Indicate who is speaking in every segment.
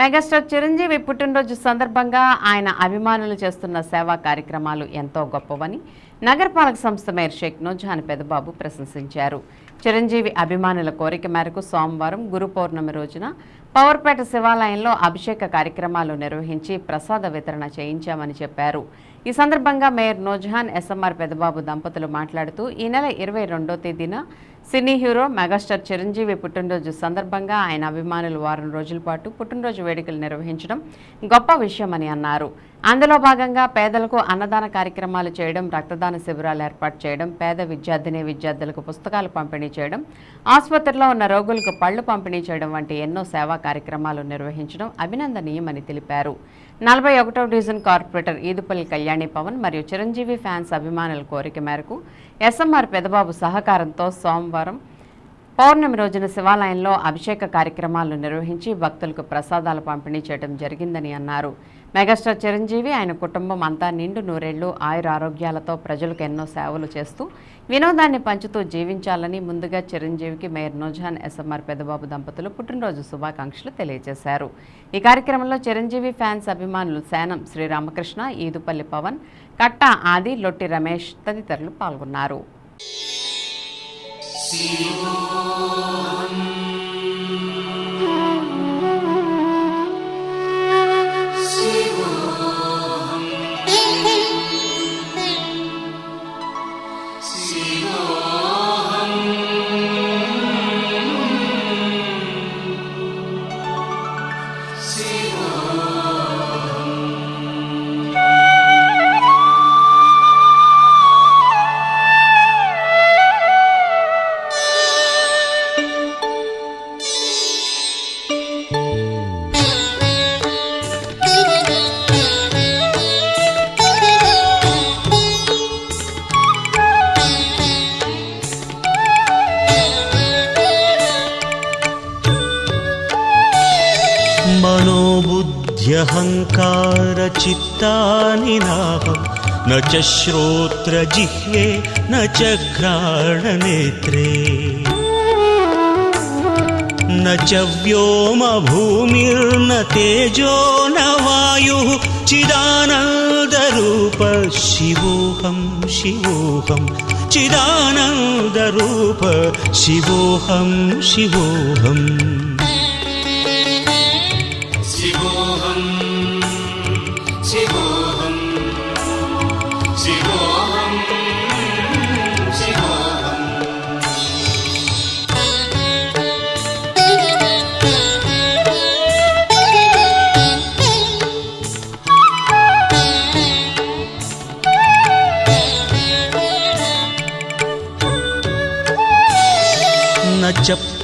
Speaker 1: Megastar Chiranjeevi పుట్టినరోజు సందర్భంగా ఆయన అభిమానులు చేస్తున్న సేవా కార్యక్రమాలు ఎంతో గొప్పవని నగరపాలక సంస్థ మేయర్ షేక్ నోజాన్ పెదబాబు ప్రశంసించారు. చిరంజీవి అభిమానుల కోరిక మేరకు సోమవారం గురు పౌర్ణమి రోజున పవర్పేట శివాలయంలో అభిషేక కార్యక్రమాలు నిర్వహించి ప్రసాద వితరణ చేయించామని చెప్పారు. ఈ సందర్భంగా మేయర్ నూజహాన్ ఎస్ఎంఆర్ పెదబాబు దంపతులు మాట్లాడుతూ ఈ నెల ఇరవై తేదీన సినీ హీరో మెగాస్టార్ చిరంజీవి పుట్టినరోజు సందర్భంగా ఆయన అభిమానులు వారం రోజుల పాటు పుట్టినరోజు వేడుకలు నిర్వహించడం గొప్ప విషయమని అన్నారు. అందులో భాగంగా పేదలకు అన్నదాన కార్యక్రమాలు చేయడం రక్తదాన శిబిరాలు ఏర్పాటు చేయడం పేద విద్యార్థిని విద్యార్థులకు పుస్తకాలు పంపిణీ చేయడం ఆసుపత్రిలో ఉన్న రోగులకు పళ్ళు పంపిణీ చేయడం వంటి ఎన్నో సేవా కార్యక్రమాలు నిర్వహించడం అభినందనీయమని తెలిపారు. నలభై ఒకటవ డివిజన్ కార్పొరేటర్ ఈదుపల్లి కళ్యాణి పవన్ మరియు చిరంజీవి ఫ్యాన్స్ అభిమానుల కోరిక మేరకు ఎస్ఎంఆర్ పెదబాబు సహకారంతో సోమవారం పౌర్ణమి రోజున శివాలయంలో అభిషేక కార్యక్రమాలు నిర్వహించి భక్తులకు ప్రసాదాలు పంపిణీ చేయడం జరిగిందని అన్నారు. మెగాస్టార్ చిరంజీవి ఆయన కుటుంబం అంతా నిండు నూరేళ్ళు ఆయుర ఆరోగ్యాలతో ప్రజలకు ఎన్నో సేవలు చేస్తూ వినోదాన్ని పంచుతూ జీవించాలని ముందుగా చిరంజీవికి మేయర్ నోజాన్ ఎస్ఎంఆర్ పెద్దబాబు దంపతులు పుట్టినరోజు శుభాకాంక్షలు తెలియజేశారు. ఈ కార్యక్రమంలో చిరంజీవి ఫ్యాన్స్ అభిమానులు శానం శ్రీరామకృష్ణ ఈదుపల్లి పవన్ కట్ట ఆది లొట్టి రమేష్ తదితరులు పాల్గొన్నారు. Sihun.
Speaker 2: मनोबुद्ध्यहङ्कारचित्तानि नाहं न च श्रोत्रजिह्वे न च घ्राणनेत्रे न च व्योमभूमिर्न तेजो न वायुः चिदानन्दरूप शिवोऽहं शिवोऽहं चिदानन्दरूप शिवोऽहं शिवोऽहम्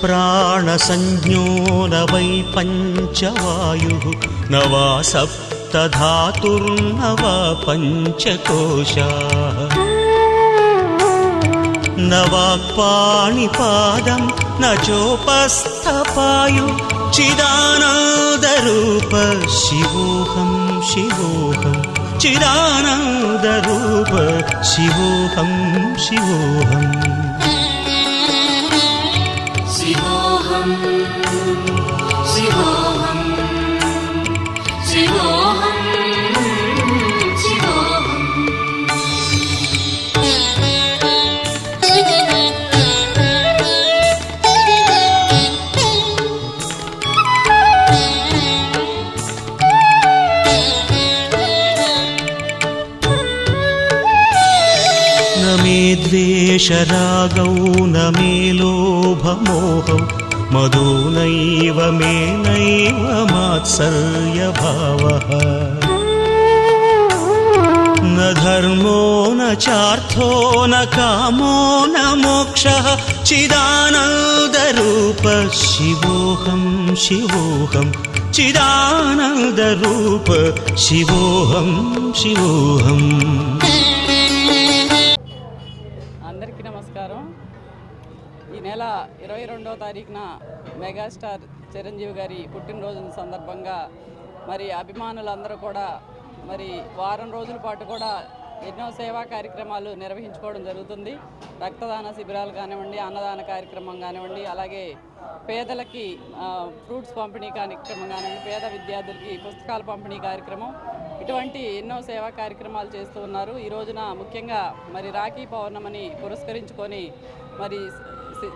Speaker 2: प्राणसंज्ञो न वै पञ्चवायुः न वा सप्तधातुर्न वा पञ्चकोशाः न वाक्पाणिपादं न चोपस्थपायु चिदानन्दरूप शिवोऽहं शिवोऽहं चिदानन्दरूप शिवोऽहं शिवोऽहम् द्वेषरागौ न मे लोभमोहौ मदो नैव मे नैव मात्सर्यभावः न धर्मो न चार्थो न कामो न मोक्षः चिदानन्दरूप शिवोऽहं शिवोऽहं चिदानन्दरूप शिवोऽहं शिवोऽहम्
Speaker 3: అందరికీ నమస్కారం ఈ నెల ఇరవై రెండవ తారీఖున మెగాస్టార్ చిరంజీవి గారి పుట్టినరోజు సందర్భంగా మరి అభిమానులందరూ కూడా మరి వారం రోజుల పాటు కూడా ఎన్నో సేవా కార్యక్రమాలు నిర్వహించుకోవడం జరుగుతుంది. రక్తదాన శిబిరాలు కానివ్వండి అన్నదాన కార్యక్రమం కానివ్వండి అలాగే పేదలకి ఫ్రూట్స్ పంపిణీ కార్యక్రమం కానివ్వండి పేద విద్యార్థులకి పుస్తకాల పంపిణీ కార్యక్రమం ఇటువంటి ఎన్నో సేవా కార్యక్రమాలు చేస్తూ ఉన్నారు. ఈ రోజున ముఖ్యంగా మరి రాఖీ పౌర్ణమని పురస్కరించుకొని మరి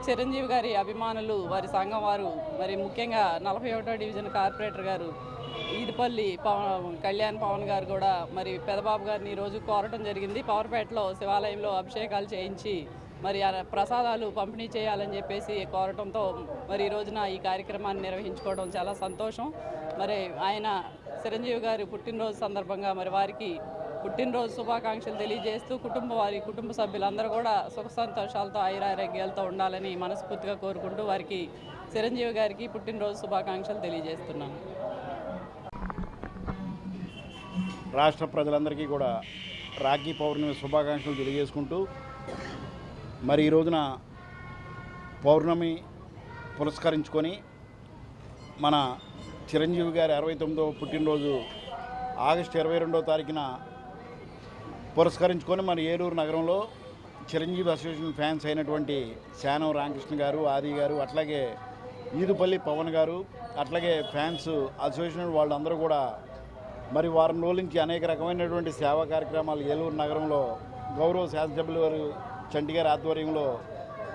Speaker 3: చిరంజీవి గారి అభిమానులు వారి సంఘం వారు మరి ముఖ్యంగా నలభై ఒకటో డివిజన్ కార్పొరేటర్ గారు ఈదిపల్లి పవన్ కళ్యాణ్ పవన్ గారు కూడా మరి పెదబాబు గారిని ఈరోజు కోరటం జరిగింది. పవర్పేటలో శివాలయంలో అభిషేకాలు చేయించి మరి ప్రసాదాలు పంపిణీ చేయాలని చెప్పేసి కోరటంతో మరి ఈ రోజున ఈ కార్యక్రమాన్ని నిర్వహించుకోవడం చాలా సంతోషం. మరి ఆయన చిరంజీవి గారి పుట్టినరోజు సందర్భంగా మరి వారికి పుట్టినరోజు శుభాకాంక్షలు తెలియజేస్తూ కుటుంబ వారి కుటుంబ సభ్యులందరూ కూడా సుఖ సంతోషాలతో ఐరారోగ్యాలతో ఉండాలని మనస్ఫూర్తిగా కోరుకుంటూ వారికి చిరంజీవి గారికి పుట్టినరోజు శుభాకాంక్షలు తెలియజేస్తున్నాను.
Speaker 4: రాష్ట్ర ప్రజలందరికీ కూడా రాఖీ పౌర్ణమి శుభాకాంక్షలు తెలియజేసుకుంటూ మరి ఈ రోజున పౌర్ణమి పురస్కరించుకొని మన చిరంజీవి గారి అరవై తొమ్మిదవ పుట్టినరోజు ఆగస్టు ఇరవై రెండవ తారీఖున పురస్కరించుకొని మన ఏలూరు నగరంలో చిరంజీవి అసోసియేషన్ ఫ్యాన్స్ అయినటువంటి శానం రామకృష్ణ గారు ఆది గారు అట్లాగే ఈదుపల్లి పవన్ గారు అట్లాగే ఫ్యాన్స్ అసోసియేషన్ వాళ్ళందరూ కూడా మరి వారం రోజుల నుంచి అనేక రకమైనటువంటి సేవా కార్యక్రమాలు ఏలూరు నగరంలో గౌరవ శాసనసభ్యులు వారు చంటి గారి ఆధ్వర్యంలో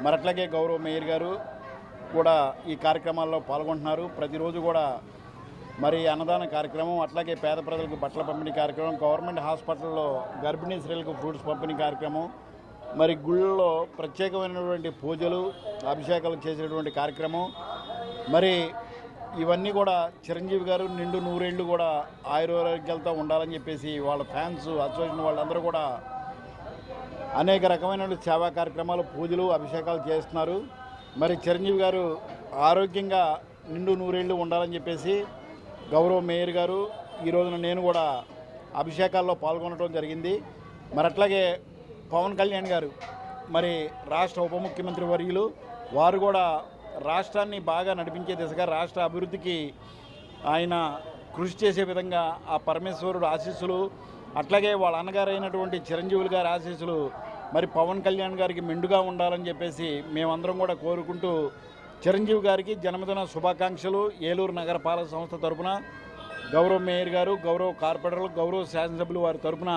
Speaker 4: మరి అట్లాగే గౌరవ మేయర్ గారు కూడా ఈ కార్యక్రమాల్లో పాల్గొంటున్నారు. ప్రతిరోజు కూడా మరి అన్నదాన కార్యక్రమం అట్లాగే పేద ప్రజలకు బట్టల పంపిణీ కార్యక్రమం గవర్నమెంట్ హాస్పిటల్లో గర్భిణీ స్త్రీలకు ఫ్రూట్స్ పంపిణీ కార్యక్రమం మరి గుళ్ళలో ప్రత్యేకమైనటువంటి పూజలు అభిషేకాలు చేసేటువంటి కార్యక్రమం. మరి ఇవన్నీ కూడా చిరంజీవి గారు నిండు నూరేళ్ళు కూడా ఆయుర్వేదాలతో ఉండాలని చెప్పేసి వాళ్ళ ఫ్యాన్స్ అసోసియేషన్ వాళ్ళందరూ కూడా అనేక రకమైన సేవా కార్యక్రమాలు పూజలు అభిషేకాలు చేస్తున్నారు. మరి చిరంజీవి గారు ఆరోగ్యంగా నిండు నూరేళ్ళు ఉండాలని చెప్పేసి గౌరవ మేయర్ గారు ఈ రోజున నేను కూడా అభిషేకాల్లో పాల్గొనడం జరిగింది. మరి అట్లాగే పవన్ కళ్యాణ్ గారు మరి రాష్ట్ర ఉప ముఖ్యమంత్రి వర్యులు వారు కూడా రాష్ట్రాన్ని బాగా నడిపించే దిశగా రాష్ట్ర అభివృద్ధికి ఆయన కృషి చేసే విధంగా ఆ పరమేశ్వరుడు ఆశీస్సులు అట్లాగే వాళ్ళ అన్నగారైనటువంటి చిరంజీవులు గారి ఆశీస్సులు మరి పవన్ కళ్యాణ్ గారికి మెండుగా ఉండాలని చెప్పేసి మేమందరం కూడా కోరుకుంటూ చిరంజీవి గారికి జన్మదిన శుభాకాంక్షలు. ఏలూరు నగరపాలక సంస్థ తరపున గౌరవ మేయర్ గారు గౌరవ కార్పొరేటర్లు గౌరవ శాసనసభ్యులు వారి తరపున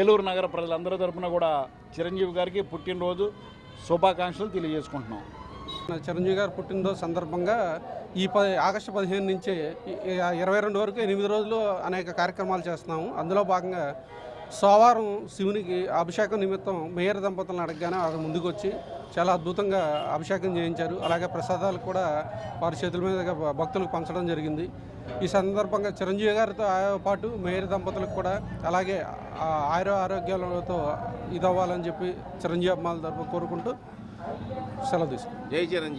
Speaker 4: ఏలూరు నగర ప్రజలందరి తరపున కూడా చిరంజీవి గారికి పుట్టినరోజు శుభాకాంక్షలు తెలియజేసుకుంటున్నాం.
Speaker 5: చిరంజీవి గారు పుట్టినరోజు సందర్భంగా ఈ పది ఆగస్టు పదిహేను నుంచి ఇరవై రెండు వరకు ఎనిమిది రోజులు అనేక కార్యక్రమాలు చేస్తున్నాము. అందులో భాగంగా సోమవారం శివునికి అభిషేకం నిమిత్తం మేయర్ దంపతులను అడగగానే వారు ముందుకు వచ్చి చాలా అద్భుతంగా అభిషేకం చేయించారు. అలాగే ప్రసాదాలు కూడా వారి చేతుల మీదుగా భక్తులకు పంచడం జరిగింది. ఈ సందర్భంగా చిరంజీవి గారితో పాటు మేయర్ దంపతులకు కూడా అలాగే ఆ ఆయుర ఆరోగ్యాలతో ఇదవ్వాలని చెప్పి చిరంజీవి అమ్మాల తరపు కోరుకుంటూ సెలవు తీసుకుంటాం
Speaker 6: జై చిరంజీవి.